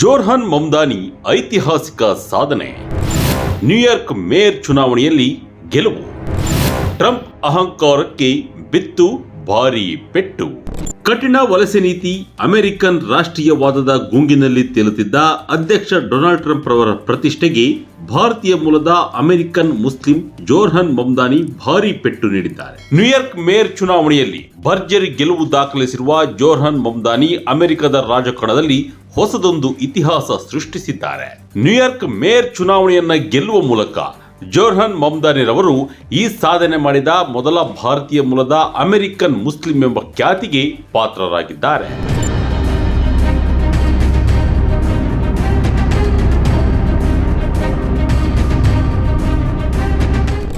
ಜೋರ್ಹನ್ ಮಮ್ದಾನಿ ಐತಿಹಾಸಿಕ ಸಾಧನೆ. New York mayor ಚುನಾವಣೆಯಲ್ಲಿ ಗೆಲುವು. ಟ್ರಂಪ್ ಅಹಂಕಾರಕ್ಕೆ ಬಿತ್ತು ಭಾರಿ ಪೆಟ್ಟು. ಕಠಿಣ ವಲಸೆ ನೀತಿ ಅಮೆರಿಕನ್ ರಾಷ್ಟ್ರೀಯವಾದದ ಗುಂಗಿನಲ್ಲಿ ತೇಲುತ್ತಿದ್ದ ಅಧ್ಯಕ್ಷ ಡೊನಾಲ್ಡ್ ಟ್ರಂಪ್ ರವರ ಪ್ರತಿಷ್ಠೆಗೆ ಭಾರತೀಯ ಮೂಲದ ಅಮೆರಿಕನ್ ಮುಸ್ಲಿಂ ಜೋರ್ಹನ್ ಮಮ್ದಾನಿ ಭಾರಿ ಪೆಟ್ಟು ನೀಡಿದ್ದಾರೆ. ನ್ಯೂಯಾರ್ಕ್ ಮೇಯರ್ ಚುನಾವಣೆಯಲ್ಲಿ ಭರ್ಜರಿ ಗೆಲುವು ದಾಖಲಿಸಿರುವ ಜೋರ್ಹನ್ ಮಮ್ದಾನಿ ಅಮೆರಿಕದ ರಾಜಕಾರಣದಲ್ಲಿ ಹೊಸದೊಂದು ಇತಿಹಾಸ ಸೃಷ್ಟಿಸಿದ್ದಾರೆ. ನ್ಯೂಯಾರ್ಕ್ ಮೇಯರ್ ಚುನಾವಣೆಯನ್ನ ಗೆಲ್ಲುವ ಮೂಲಕ ಜೋರ್ಹನ್ ಮಮ್ದಾನಿರವರು ಈ ಸಾಧನೆ ಮಾಡಿದ ಮೊದಲ ಭಾರತೀಯ ಮೂಲದ ಅಮೆರಿಕನ್ ಮುಸ್ಲಿಂ ಎಂಬ ಖ್ಯಾತಿಗೆ ಪಾತ್ರರಾಗಿದ್ದಾರೆ.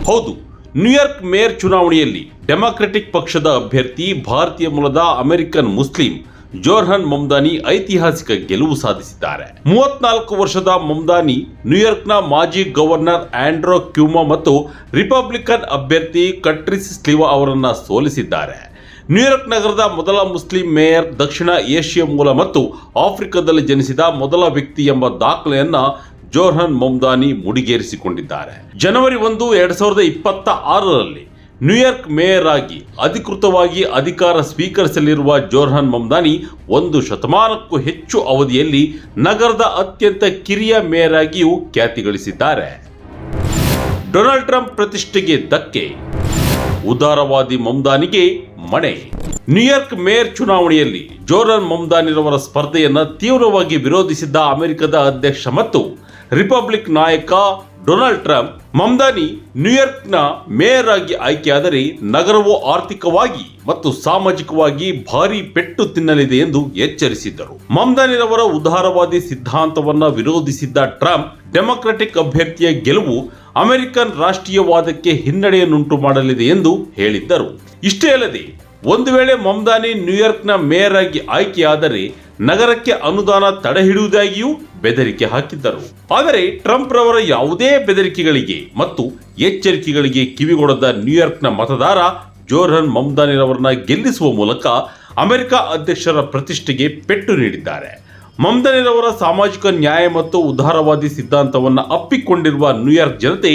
ಹೌದು, ನ್ಯೂಯಾರ್ಕ್ ಮೇಯರ್ ಚುನಾವಣೆಯಲ್ಲಿ ಡೆಮಾಕ್ರೆಟಿಕ್ ಪಕ್ಷದ ಅಭ್ಯರ್ಥಿ ಭಾರತೀಯ ಮೂಲದ ಅಮೆರಿಕನ್ ಮುಸ್ಲಿಂ ಜೋರ್ಹನ್ ಮಮ್ದಾನಿ ಐತಿಹಾಸಿಕ ಗೆಲುವು ಸಾಧಿಸಿದ್ದಾರೆ. ಮೂವತ್ನಾಲ್ಕು ವರ್ಷದ ಮಮ್ದಾನಿ ನ್ಯೂಯಾರ್ಕ್ನ ಮಾಜಿ ಗವರ್ನರ್ ಆಂಡ್ರೋ ಕ್ಯೂಮಾ ಮತ್ತು ರಿಪಬ್ಲಿಕನ್ ಅಭ್ಯರ್ಥಿ ಕಟ್ರಿಸ್ ಸ್ಲಿವಾ ಅವರನ್ನು ಸೋಲಿಸಿದ್ದಾರೆ. ನ್ಯೂಯಾರ್ಕ್ ನಗರದ ಮೊದಲ ಮುಸ್ಲಿಂ ಮೇಯರ್, ದಕ್ಷಿಣ ಏಷ್ಯಾ ಮೂಲ ಮತ್ತು ಆಫ್ರಿಕಾದಲ್ಲಿ ಜನಿಸಿದ ಮೊದಲ ವ್ಯಕ್ತಿ ಎಂಬ ದಾಖಲೆಯನ್ನು ಜೋರ್ಹನ್ ಮಮ್ದಾನಿ ಮುಡಿಗೇರಿಸಿಕೊಂಡಿದ್ದಾರೆ. ಜನವರಿ ಒಂದು, ಎರಡ್ ಸಾವಿರದ ಇಪ್ಪತ್ತ ಆರರಲ್ಲಿ ನ್ಯೂಯಾರ್ಕ್ ಮೇಯರ್ ಆಗಿ ಅಧಿಕೃತವಾಗಿ ಅಧಿಕಾರ ಸ್ವೀಕರಿಸಲಿರುವ ಜೋರ್ಹನ್ ಮಮ್ದಾನಿ ಒಂದು ಶತಮಾನಕ್ಕೂ ಹೆಚ್ಚು ಅವಧಿಯಲ್ಲಿ ನಗರದ ಅತ್ಯಂತ ಕಿರಿಯ ಮೇಯರ್ ಆಗಿಯೂ ಖ್ಯಾತಿ ಗಳಿಸಿದ್ದಾರೆ ಡೊನಾಲ್ಡ್ ಟ್ರಂಪ್ ಪ್ರತಿಷ್ಠೆಗೆ ಧಕ್ಕೆ. ಉದಾರವಾದಿ ಮಮ್ದಾನಿಗೆ ಮಣೆ. ನ್ಯೂಯಾರ್ಕ್ ಮೇಯರ್ ಚುನಾವಣೆಯಲ್ಲಿ ಜೋರ್ಹನ್ ಮಮ್ದಾನಿರವರ ಸ್ಪರ್ಧೆಯನ್ನು ತೀವ್ರವಾಗಿ ವಿರೋಧಿಸಿದ್ದ ಅಮೆರಿಕದ ಅಧ್ಯಕ್ಷ ಮತ್ತು ರಿಪಬ್ಲಿಕ್ ನಾಯಕ ಡೊನಾಲ್ಡ್ ಟ್ರಂಪ್ ಮಮ್ದಾನಿ ನ್ಯೂಯಾರ್ಕ್ನ ಮೇಯರ್ ಆಗಿ ಆಯ್ಕೆಯಾದರೆ ನಗರವು ಆರ್ಥಿಕವಾಗಿ ಮತ್ತು ಸಾಮಾಜಿಕವಾಗಿ ಭಾರಿ ಪೆಟ್ಟು ತಿನ್ನಲಿದೆ ಎಂದು ಎಚ್ಚರಿಸಿದ್ದರು. ಮಮ್ದಾನಿರವರ ಉದಾರವಾದಿ ಸಿದ್ಧಾಂತವನ್ನ ವಿರೋಧಿಸಿದ್ದ ಟ್ರಂಪ್ ಡೆಮಾಕ್ರೆಟಿಕ್ ಅಭ್ಯರ್ಥಿಯ ಗೆಲುವು ಅಮೆರಿಕನ್ ರಾಷ್ಟ್ರೀಯವಾದಕ್ಕೆ ಹಿನ್ನಡೆಯನ್ನುಂಟು ಮಾಡಲಿದೆ ಎಂದು ಹೇಳಿದ್ದರು. ಇಷ್ಟೇ ಅಲ್ಲದೆ, ಒಂದು ವೇಳೆ ಮಮ್ದಾನಿ ನ್ಯೂಯಾರ್ಕ್ನ ಮೇಯರ್ ಆಗಿ ಆಯ್ಕೆಯಾದರೆ ನಗರಕ್ಕೆ ಅನುದಾನ ತಡೆಹಿಡಿಯುವುದಾಗಿಯೂ ಬೆದರಿಕೆ ಹಾಕಿದ್ದರು. ಆದರೆ ಟ್ರಂಪ್ ರವರ ಯಾವುದೇ ಬೆದರಿಕೆಗಳಿಗೆ ಮತ್ತು ಎಚ್ಚರಿಕೆಗಳಿಗೆ ಕಿವಿಗೊಡದ ನ್ಯೂಯಾರ್ಕ್ನ ಮತದಾರ ಜೋರ್ಹನ್ ಮಮ್ದಾನಿರವರನ್ನ ಗೆಲ್ಲಿಸುವ ಮೂಲಕ ಅಮೆರಿಕ ಅಧ್ಯಕ್ಷರ ಪ್ರತಿಷ್ಠೆಗೆ ಪೆಟ್ಟು ನೀಡಿದ್ದಾರೆ. ಮಮ್ದಾನಿರವರ ಸಾಮಾಜಿಕ ನ್ಯಾಯ ಮತ್ತು ಉದಾರವಾದಿ ಸಿದ್ಧಾಂತವನ್ನು ಅಪ್ಪಿಕೊಂಡಿರುವ ನ್ಯೂಯಾರ್ಕ್ ಜನತೆ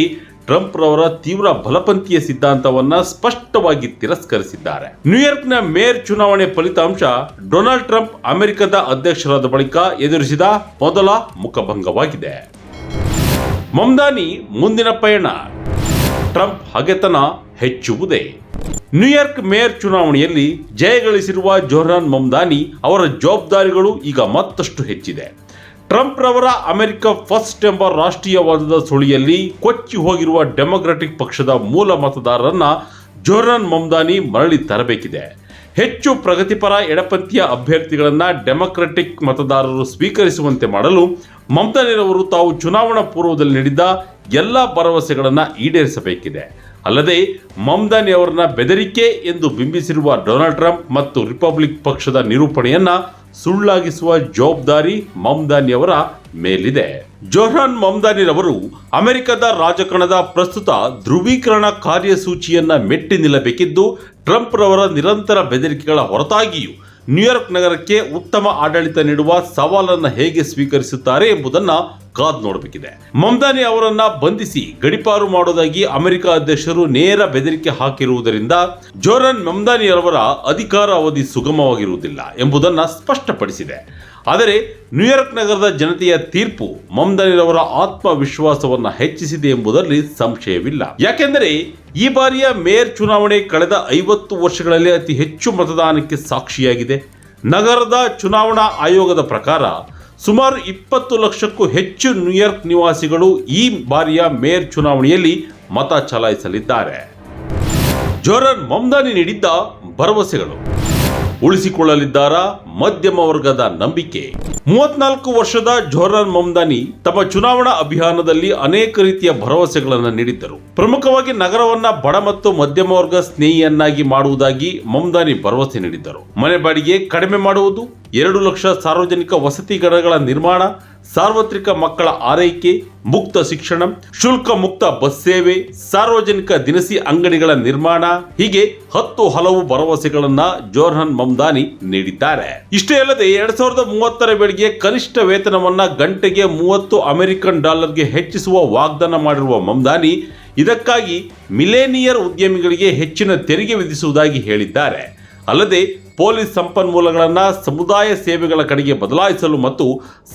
ಟ್ರಂಪ್ ರವರ ತೀವ್ರ ಬಲಪಂಥೀಯ ಸಿದ್ಧಾಂತವನ್ನ ಸ್ಪಷ್ಟವಾಗಿ ತಿರಸ್ಕರಿಸಿದ್ದಾರೆ. ನ್ಯೂಯಾರ್ಕ್ನ ಮೇಯರ್ ಚುನಾವಣೆ ಫಲಿತಾಂಶ ಡೊನಾಲ್ಡ್ ಟ್ರಂಪ್ ಅಮೆರಿಕದ ಅಧ್ಯಕ್ಷರಾದ ಬಳಿಕ ಎದುರಿಸಿದ ಮೊದಲ ಮುಖಭಂಗವಾಗಿದೆ. ಮಮ್ದಾನಿ ಮುಂದಿನ ಪಯಣ. ಟ್ರಂಪ್ ಹಗೆತನ ಹೆಚ್ಚುವುದೇ. ನ್ಯೂಯಾರ್ಕ್ ಮೇಯರ್ ಚುನಾವಣೆಯಲ್ಲಿ ಜಯಗಳಿಸಿರುವ ಜೋರ್ನಾನ್ ಮಮ್ದಾನಿ ಅವರ ಜವಾಬ್ದಾರಿಗಳು ಈಗ ಮತ್ತಷ್ಟು ಹೆಚ್ಚಿದೆ. ಟ್ರಂಪ್ ರವರ ಅಮೆರಿಕ ಫಸ್ಟ್ ಎಂಬ ರಾಷ್ಟ್ರೀಯವಾದದ ಸುಳಿಯಲ್ಲಿ ಕೊಚ್ಚಿ ಹೋಗಿರುವ ಡೆಮೊಕ್ರೆಟಿಕ್ ಪಕ್ಷದ ಮೂಲ ಮತದಾರರನ್ನ ಜೋರ್ನನ್ ಮಮ್ದಾನಿ ಮರಳಿ ತರಬೇಕಿದೆ. ಹೆಚ್ಚು ಪ್ರಗತಿಪರ ಎಡಪಂಥೀಯ ಅಭ್ಯರ್ಥಿಗಳನ್ನ ಡೆಮೊಕ್ರೆಟಿಕ್ ಮತದಾರರು ಸ್ವೀಕರಿಸುವಂತೆ ಮಾಡಲು ಮಮ್ದಾನಿರವರು ತಾವು ಚುನಾವಣಾ ಪೂರ್ವದಲ್ಲಿ ನೀಡಿದ್ದ ಎಲ್ಲ ಭರವಸೆಗಳನ್ನು ಈಡೇರಿಸಬೇಕಿದೆ. ಅಲ್ಲದೆ ಮಮ್ದಾನಿ ಅವರನ್ನ ಬೆದರಿಕೆ ಎಂದು ಬಿಂಬಿಸಿರುವ ಡೊನಾಲ್ಡ್ ಟ್ರಂಪ್ ಮತ್ತು ರಿಪಬ್ಲಿಕ್ ಪಕ್ಷದ ನಿರೂಪಣೆಯನ್ನ ಸುಳ್ಳಾಗಿಸುವ ಜವಾಬ್ದಾರಿ ಮಮ್ದಾನಿ ಅವರ ಮೇಲಿದೆ. ಜೋಹ್ರಾನ್ ಮಮ್ದಾನಿರವರು ಅಮೆರಿಕದ ರಾಜಕಾರಣದ ಪ್ರಸ್ತುತ ಧ್ರುವೀಕರಣ ಕಾರ್ಯಸೂಚಿಯನ್ನ ಮೆಟ್ಟಿ ನಿಲ್ಲಬೇಕಿದ್ದು ಟ್ರಂಪ್ ರವರ ನಿರಂತರ ಬೆದರಿಕೆಗಳ ಹೊರತಾಗಿಯೂ ನ್ಯೂಯಾರ್ಕ್ ನಗರಕ್ಕೆ ಉತ್ತಮ ಆಡಳಿತ ನೀಡುವ ಸವಾಲನ್ನು ಹೇಗೆ ಸ್ವೀಕರಿಸುತ್ತಾರೆ ಎಂಬುದನ್ನ ಕಾದ್ ನೋಡಬೇಕಿದೆ. ಮಮ್ದಾನಿ ಅವರನ್ನ ಬಂಧಿಸಿ ಗಡಿಪಾರು ಮಾಡೋದಾಗಿ ಅಮೆರಿಕ ಅಧ್ಯಕ್ಷರು ನೇರ ಬೆದರಿಕೆ ಹಾಕಿರುವುದರಿಂದ ಜೋರನ್ ಮಮ್ದಾನಿಯವರ ಅಧಿಕಾರ ಅವಧಿ ಸುಗಮವಾಗಿರುವುದಿಲ್ಲ ಎಂಬುದನ್ನು ಸ್ಪಷ್ಟಪಡಿಸಿದೆ. ಆದರೆ ನ್ಯೂಯಾರ್ಕ್ ನಗರದ ಜನತೆಯ ತೀರ್ಪು ಮಮ್ದಾನಿರವರ ಆತ್ಮವಿಶ್ವಾಸವನ್ನು ಹೆಚ್ಚಿಸಿದೆ ಎಂಬುದರಲ್ಲಿ ಸಂಶಯವಿಲ್ಲ. ಯಾಕೆಂದರೆ ಈ ಬಾರಿಯ ಮೇಯರ್ ಚುನಾವಣೆ ಕಳೆದ ಐವತ್ತು ವರ್ಷಗಳಲ್ಲಿ ಅತಿ ಹೆಚ್ಚು ಮತದಾನಕ್ಕೆ ಸಾಕ್ಷಿಯಾಗಿದೆ. ನಗರದ ಚುನಾವಣಾ ಆಯೋಗದ ಪ್ರಕಾರ ಸುಮಾರು ಇಪ್ಪತ್ತು ಲಕ್ಷಕ್ಕೂ ಹೆಚ್ಚು ನ್ಯೂಯಾರ್ಕ್ ನಿವಾಸಿಗಳು ಈ ಬಾರಿಯ ಮೇಯರ್ ಚುನಾವಣೆಯಲ್ಲಿ ಮತ ಚಲಾಯಿಸಲಿದ್ದಾರೆ. ಜೋರನ್ ಮಮ್ದಾನಿ ನೀಡಿದ್ದ ಭರವಸೆಗಳು. ಉಳಿಸಿಕೊಳ್ಳಲಿದ್ದಾರಾ? ಮಧ್ಯಮ ವರ್ಗದ ನಂಬಿಕೆ. ಮೂವತ್ನಾಲ್ಕು ವರ್ಷದ ಜೋರನ್ ಮಮ್ದಾನಿ ತಮ್ಮ ಚುನಾವಣಾ ಅಭಿಯಾನದಲ್ಲಿ ಅನೇಕ ರೀತಿಯ ಭರವಸೆಗಳನ್ನು ನೀಡಿದ್ದರು. ಪ್ರಮುಖವಾಗಿ ನಗರವನ್ನ ಬಡ ಮತ್ತು ಮಧ್ಯಮ ವರ್ಗ ಸ್ನೇಹಿಯನ್ನಾಗಿ ಮಾಡುವುದಾಗಿ ಮಮ್ದಾನಿ ಭರವಸೆ ನೀಡಿದ್ದರು. ಮನೆ ಬಾಡಿಗೆ ಕಡಿಮೆ ಮಾಡುವುದು, ಎರಡು ಲಕ್ಷ ಸಾರ್ವಜನಿಕ ವಸತಿ ಗಣಗಳ ನಿರ್ಮಾಣ ಸಾರ್ವತ್ರಿಕ ಮಕ್ಕಳ ಆರೈಕೆ, ಮುಕ್ತ ಶಿಕ್ಷಣ, ಶುಲ್ಕ ಮುಕ್ತ ಬಸ್ ಸೇವೆ, ಸಾರ್ವಜನಿಕ ದಿನಸಿ ಅಂಗಡಿಗಳ ನಿರ್ಮಾಣ, ಹೀಗೆ ಹತ್ತು ಹಲವು ಭರವಸೆಗಳನ್ನ ಜೋರ್ಹನ್ ಮಮ್ದಾನಿ ನೀಡಿದ್ದಾರೆ. ಇಷ್ಟೇ ಅಲ್ಲದೆ ಎರಡ್ ಸಾವಿರದ ಮೂವತ್ತರ ವೇಳೆಗೆ ಕನಿಷ್ಠ ವೇತನವನ್ನ ಗಂಟೆಗೆ ಮೂವತ್ತು ಅಮೆರಿಕನ್ ಡಾಲರ್ಗೆ ಹೆಚ್ಚಿಸುವ ವಾಗ್ದಾನ ಮಾಡಿರುವ ಮಮ್ದಾನಿ, ಇದಕ್ಕಾಗಿ ಮಿಲೇನಿಯರ್ ಉದ್ಯಮಿಗಳಿಗೆ ಹೆಚ್ಚಿನ ತೆರಿಗೆ ವಿಧಿಸುವುದಾಗಿ ಹೇಳಿದ್ದಾರೆ. ಅಲ್ಲದೆ ಪೊಲೀಸ್ ಸಂಪನ್ಮೂಲಗಳನ್ನು ಸಮುದಾಯ ಸೇವೆಗಳ ಕಡೆಗೆ ಬದಲಾಯಿಸಲು ಮತ್ತು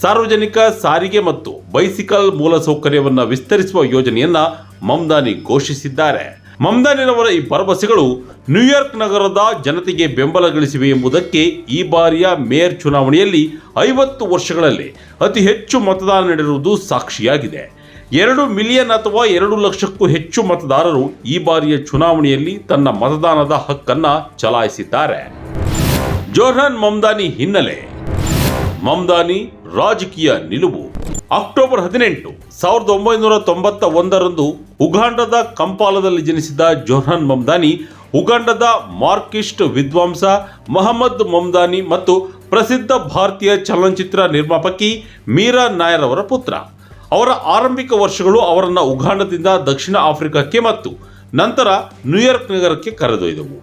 ಸಾರ್ವಜನಿಕ ಸಾರಿಗೆ ಮತ್ತು ಬೈಸಿಕಲ್ ಮೂಲಸೌಕರ್ಯವನ್ನು ವಿಸ್ತರಿಸುವ ಯೋಜನೆಯನ್ನು ಮಮ್ದಾನಿ ಘೋಷಿಸಿದ್ದಾರೆ. ಮಮ್ದಾನಿನವರ ಈ ಭರವಸೆಗಳು ನ್ಯೂಯಾರ್ಕ್ ನಗರದ ಜನತೆಗೆ ಬೆಂಬಲ ಗಳಿಸಿವೆ ಎಂಬುದಕ್ಕೆ ಈ ಬಾರಿಯ ಮೇಯರ್ ಚುನಾವಣೆಯಲ್ಲಿ ಐವತ್ತು ವರ್ಷಗಳಲ್ಲಿ ಅತಿ ಹೆಚ್ಚು ಮತದಾನ ನೀಡಿರುವುದು ಸಾಕ್ಷಿಯಾಗಿದೆ. ಎರಡು ಮಿಲಿಯನ್ ಅಥವಾ ಎರಡು ಲಕ್ಷಕ್ಕೂ ಹೆಚ್ಚು ಮತದಾರರು ಈ ಬಾರಿಯ ಚುನಾವಣೆಯಲ್ಲಿ ತನ್ನ ಮತದಾನದ ಹಕ್ಕನ್ನು ಚಲಾಯಿಸಿದ್ದಾರೆ. ಜೋರ್ಹನ್ ಮಮ್ದಾನಿ ಹಿನ್ನೆಲೆ. ಮಮ್ದಾನಿ ರಾಜಕೀಯ ನಿಲುವು. ಅಕ್ಟೋಬರ್ ಹದಿನೆಂಟು, ಸಾವಿರದ ಒಂಬೈನೂರ ತೊಂಬತ್ತ ಒಂದರಂದು ಉಗಾಂಡದ ಕಂಪಾಲದಲ್ಲಿ ಜನಿಸಿದ ಜೋಹಾನ್ ಮಮ್ದಾನಿ, ಉಗಾಂಡದ ಮಾರ್ಕಿಸ್ಟ್ ವಿದ್ವಾಂಸ ಮಹಮ್ಮದ್ ಮಮ್ದಾನಿ ಮತ್ತು ಪ್ರಸಿದ್ಧ ಭಾರತೀಯ ಚಲನಚಿತ್ರ ನಿರ್ಮಾಪಕಿ ಮೀರಾ ನಾಯರ್ ಅವರ ಪುತ್ರ. ಅವರ ಆರಂಭಿಕ ವರ್ಷಗಳು ಅವರನ್ನು ಉಗಾಂಡದಿಂದ ದಕ್ಷಿಣ ಆಫ್ರಿಕಾಕ್ಕೆ ಮತ್ತು ನಂತರ ನ್ಯೂಯಾರ್ಕ್ ನಗರಕ್ಕೆ ಕರೆದೊಯ್ದವು.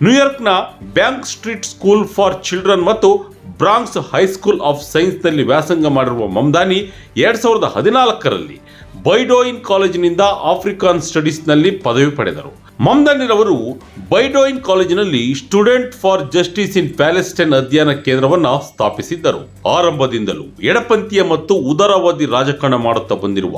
ನ್ಯೂಯಾರ್ಕ್ನ Bank Street School for Children ಮತ್ತು ಬ್ರಾಂಕ್ಸ್ ಹೈಸ್ಕೂಲ್ ಆಫ್ ಸೈನ್ಸ್ನಲ್ಲಿ ವ್ಯಾಸಂಗ ಮಾಡಿರುವ ಮಮ್ದಾನಿ ಎರಡು ಸಾವಿರದ ಹದಿನಾಲ್ಕರಲ್ಲಿ ಬೈಡೋಯಿನ್ ಕಾಲೇಜಿನಿಂದ ಆಫ್ರಿಕಾನ್ ಸ್ಟಡೀಸ್ನಲ್ಲಿ ಪದವಿ ಪಡೆದರು. ಮಮ್ದಾನಿರವರು ಬೈಡೋಯಿನ್ ಕಾಲೇಜಿನಲ್ಲಿ Student for Justice in Palestine ಅಧ್ಯಯನ ಕೇಂದ್ರವನ್ನು ಸ್ಥಾಪಿಸಿದ್ದರು. ಆರಂಭದಿಂದಲೂ ಎಡಪಂಥೀಯ ಮತ್ತು ಉದಾರವಾದಿ ರಾಜಕಾರಣ ಮಾಡುತ್ತಾ ಬಂದಿರುವ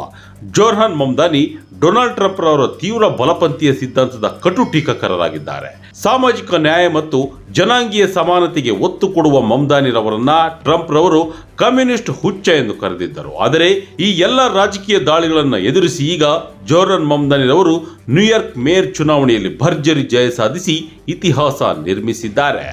ಜೋರ್ಹನ್ ಮಮ್ದಾನಿ, ಡೊನಾಲ್ಡ್ ಟ್ರಂಪ್ ರವರ ತೀವ್ರ ಬಲಪಂಥೀಯ ಸಿದ್ಧಾಂತದ ಕಟು ಟೀಕಾಕಾರರಾಗಿದ್ದಾರೆ. ಸಾಮಾಜಿಕ ನ್ಯಾಯ ಮತ್ತು ಜನಾಂಗೀಯ ಸಮಾನತೆಗೆ ಒತ್ತು ಕೊಡುವ ಮಮ್ದಾನಿರವರನ್ನ ಟ್ರಂಪ್ ರವರು ಕಮ್ಯುನಿಸ್ಟ್ ಹುಚ್ಚ ಎಂದು ಕರೆದಿದ್ದರು. ಆದರೆ ಈ ಎಲ್ಲ ರಾಜಕೀಯ ದಾಳಿಗಳನ್ನು ಎದುರಿಸಿ ಈಗ ಜೋರ್ಡನ್ ಮಮ್ದಾನಿರವರು ನ್ಯೂಯಾರ್ಕ್ ಮೇಯರ್ ಚುನಾವಣೆಯಲ್ಲಿ ಭರ್ಜರಿ ಜಯ ಸಾಧಿಸಿ ಇತಿಹಾಸ ನಿರ್ಮಿಸಿದ್ದಾರೆ.